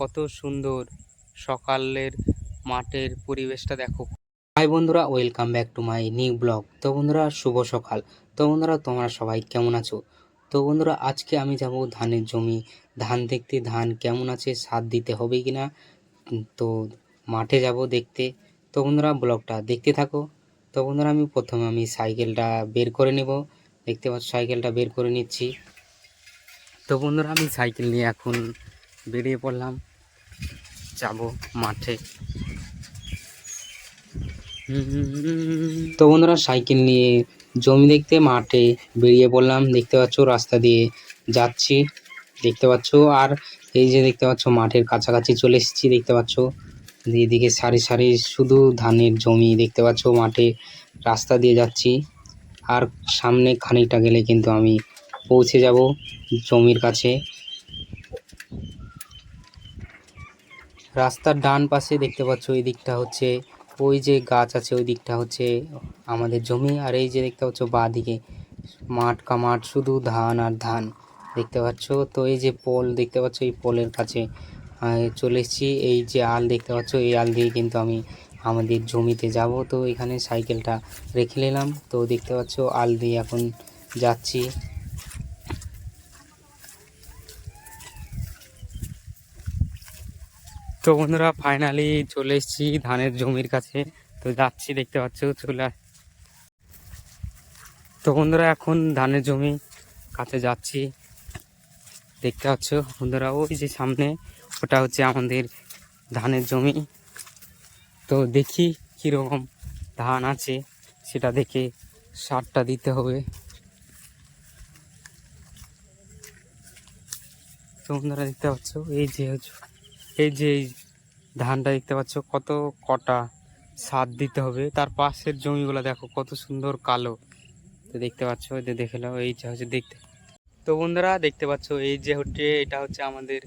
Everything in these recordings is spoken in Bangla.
কত সুন্দর সকালের মাঠের পরিবেশটা দেখো। হাই বন্ধুরা welcome back to my new blog তো বন্ধুরা, শুভ সকাল। তো বন্ধুরা, তোমরা সবাই কেমন আছো? তো বন্ধুরা, আজকে আমি যাব ধানের জমি। ধান দেখতে, ধান কেমন আছে, সার দিতে হবে কি না তো মাঠে যাব দেখতে। তো বন্ধুরা ব্লগটা দেখতে থাকো। তো বন্ধুরা, আমি প্রথমে আমি সাইকেলটা বের করে নেব। দেখতে পাচ্ছ, সাইকেলটা বের করে নিচ্ছি। তো বন্ধুরা, আমি সাইকেল নিয়ে এখন বেরিয়ে পড়লাম। যাব মাঠে। তো বন্ধুরা, সাইকেল নিয়ে জমি দেখতে মাঠে বেরিয়ে পড়লাম। দেখতে পাচ্ছ রাস্তা দিয়ে যাচ্ছি। দেখতে পাচ্ছ আর এই যে দেখতে পাচ্ছ মাঠের কাছাকাছি চলে এসেছি দেখতে পাচ্ছ। এদিকে সারি সারি শুধু ধানের জমি দেখতে পাচ্ছ মাঠে। রাস্তা দিয়ে যাচ্ছি। আর সামনে খানিকটা গেলে কিন্তু আমি পৌঁছে যাব জমির কাছে। রাস্তার ডান পাশে দেখতে পাচ্ছ ওই দিকটা হচ্ছে, ওই যে গাছ আছে ওই দিকটা হচ্ছে আমাদের জমি, আর এই যে দেখতে পাচ্ছ বাঁ দিকে মাঠ কামাঠ, শুধু ধান আর ধান দেখতে পাচ্ছ। তো এই যে পোল দেখতে পাচ্ছ, এই পোলের কাছে চলে এসেছি। এই যে আল দেখতে পাচ্ছ, এই আল দিয়ে কিন্তু আমি আমাদের জমিতে যাব। তো এখানে সাইকেলটা রেখে নিলাম। তো দেখতে পাচ্ছ, আল দিয়ে এখন যাচ্ছি। তো বন্ধুরা ফাইনালি চলে এসেছি ধানের জমির কাছে। তো যাচ্ছি, দেখতে পাচ্ছ, চলে তো বন্ধুরা, এখন ধানের জমি কাছে যাচ্ছি। দেখতে পাচ্ছ, বন্ধুরা, ওই যে সামনে, ওটা হচ্ছে আমাদের ধানের জমি। তো দেখি কীরকম ধান আছে, সেটা দেখে সারটা দিতে হবে। তো বন্ধুরা, দেখতে পাচ্ছ, এই যে এই যে এই ধানটা দেখতে পাচ্ছ, কত কটা সার দিতে হবে। তার পাশের জমিগুলো দেখো, কত সুন্দর কালো। তো দেখতে পাচ্ছ দেখে নাও, এই যে হচ্ছে দেখতে। তো বন্ধুরা, দেখতে পাচ্ছ, এই যে হচ্ছে, এটা হচ্ছে আমাদের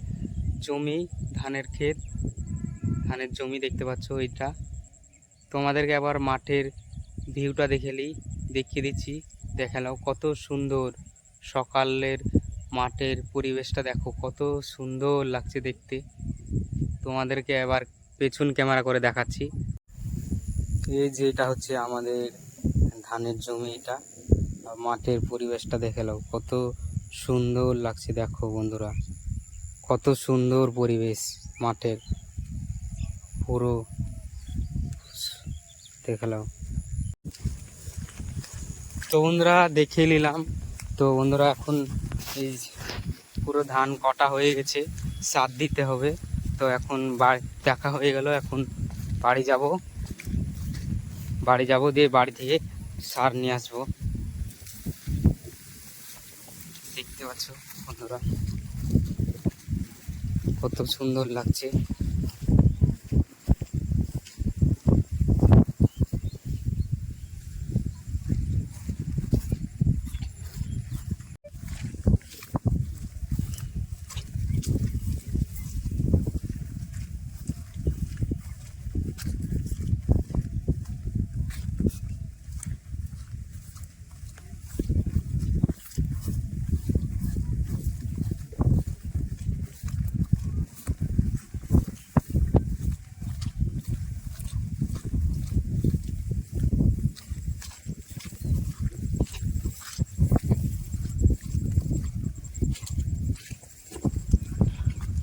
জমি, ধানের ক্ষেত। ধানের জমি দেখতে পাচ্ছ, এইটা। তোমাদেরকে আবার মাঠের ভিউটা দেখে নিই দেখিয়ে দিচ্ছি। দেখে নাও, কত সুন্দর সকালের মাঠের পরিবেশটা, দেখো, কত সুন্দর লাগছে দেখতে। তোমাদেরকে এবার পেছন ক্যামেরা করে দেখাচ্ছি। এই যে এটা হচ্ছে আমাদের ধানের জমি এটা। মাঠের পরিবেশটা দেখে কত সুন্দর লাগছে দেখো বন্ধুরা। কত সুন্দর পরিবেশ মাঠের। পুরো দেখে তো বন্ধুরা দেখে নিলাম। তো বন্ধুরা, এখন এই পুরো ধান কটা হয়ে গেছে। সার দিতে হবে। তো এখন দেখা হয়ে গেল, এখন বাড়ি যাব। বাড়ি যাব দিয়ে বাড়ি থেকে সার নিয়ে আসব। দেখতে পাচ্ছ বন্ধুরা, কত সুন্দর লাগছে।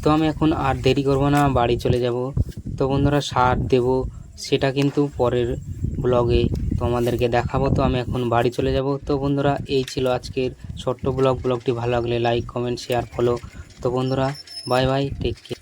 তো আমি এখন আর দেরি করব না, বাড়ি চলে যাব। তো বন্ধুরা, সার দেব, সেটা কিন্তু পরের ব্লগে তোমাদেরকে দেখাবো। তো আমি এখন বাড়ি চলে যাব। তো বন্ধুরা, এই ছিল আজকের ছোট্ট ব্লগ। ব্লগটি ভালো লাগলে লাইক, কমেন্ট শেয়ার ফলো তো বন্ধুরা বাই বাই টেক কেয়ার